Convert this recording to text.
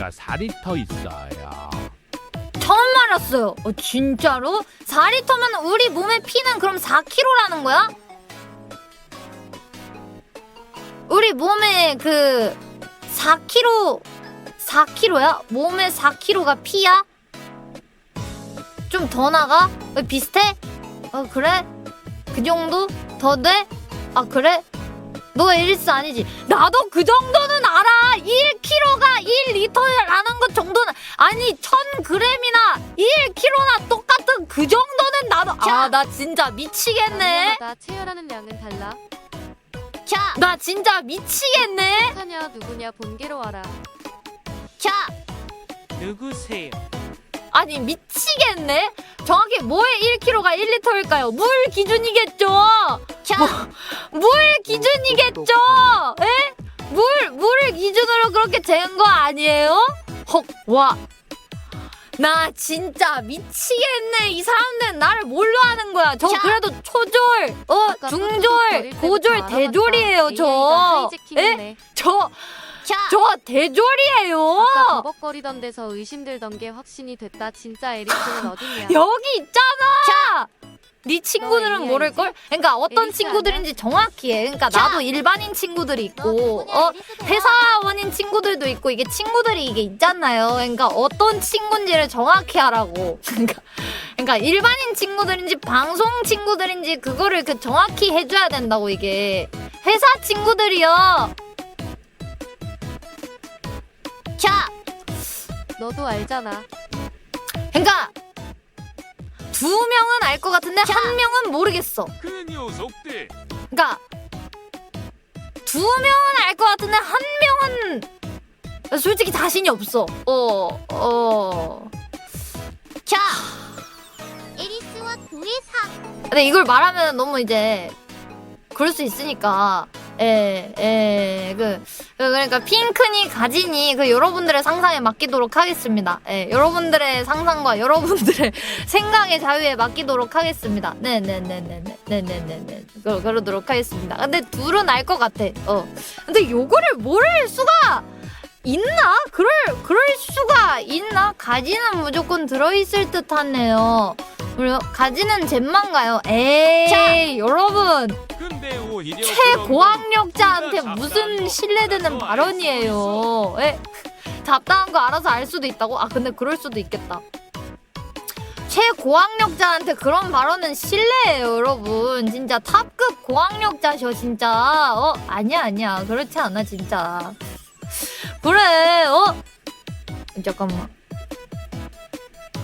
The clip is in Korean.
보니까 살이 터 있어요. 처음 알았어요. 어, 진짜로? 4리터면 우리 몸의 피는 그럼 4kg라는 거야? 우리 몸에 그 4kg 4kg야? 몸에 4kg가 피야? 좀 더 나가? 어, 비슷해? 어 그래? 그 정도? 더 돼? 아 그래? 너 에리스 아니지? 나도 그 정도는 아니 1000g이나 1kg나 똑같은 그 정도는 나도 아 나 진짜 미치겠네. 나 체열하는 양은 달라. 자, 나 진짜 미치겠네. 사냐 누구냐 본게로 와라. 자, 누구세요? 아니 미치겠네. 정확히 뭐의 1kg가 1리터일까요? 물 기준이겠죠. 자, 물 기준이겠죠. 에? 물 물을 기준으로 그렇게 재는 거 아니에요? 헉, 와. 나 진짜 미치겠네. 이 사람들은 나를 뭘로 하는 거야? 저 그래도 초졸, 어, 중졸, 고졸. 대졸이에요, 저. 에? 하이제킹이네. 저, 저 대졸이에요. 아까 버벅거리던 데서 의심들던 게 확신이 됐다. 진짜 에리스는 어딨냐? 여기 있잖아. 네 친구들은 AI지? 모를 걸. 그러니까 어떤 친구들인지 정확히 해. 그러니까 나도 일반인 친구들이 있고, 어 회사원인 친구들도 있고 이게 친구들이 이게 있잖아요. 그러니까 어떤 친구인지를 정확히 하라고. 그러니까 그러니까 일반인 친구들인지 방송 친구들인지 그거를 그 정확히 해줘야 된다고 이게 회사 친구들이요. 자, 너도 알잖아. 그러니까 두 명은 알 것 같은데 한 명은 모르겠어. 그 녀석들 그러니까 두 명은 알 것 같은데 한 명은 솔직히 자신이 없어. 어, 어. 자, 에리스와 그의 사 근데 이걸 말하면 너무 이제 그럴 수 있으니까. 예, 예, 그, 그, 그러니까 핑크니 가지니 그 여러분들의 상상에 맡기도록 하겠습니다. 예, 여러분들의 상상과 여러분들의 생각의 자유에 맡기도록 하겠습니다. 네네네네네. 네네네네. 그, 그러도록 하겠습니다. 근데 둘은 알 것 같아. 어. 근데 요거를 모를 수가 있나? 그럴, 그럴 수가 있나? 가지는 무조건 들어있을 듯 하네요. 그리고 가지는 잼만가요? 에이, 여러분. 최고학력자한테 무슨 신뢰되는 발언이에요. 에? 잡다한 거 알아서 알 수도 있다고? 아 근데 그럴 수도 있겠다. 최고학력자한테 그런 발언은 신뢰예요, 여러분. 진짜 탑급 고학력자셔, 진짜. 어, 아니야, 아니야. 그렇지 않아, 진짜. 그래, 어? 잠깐만.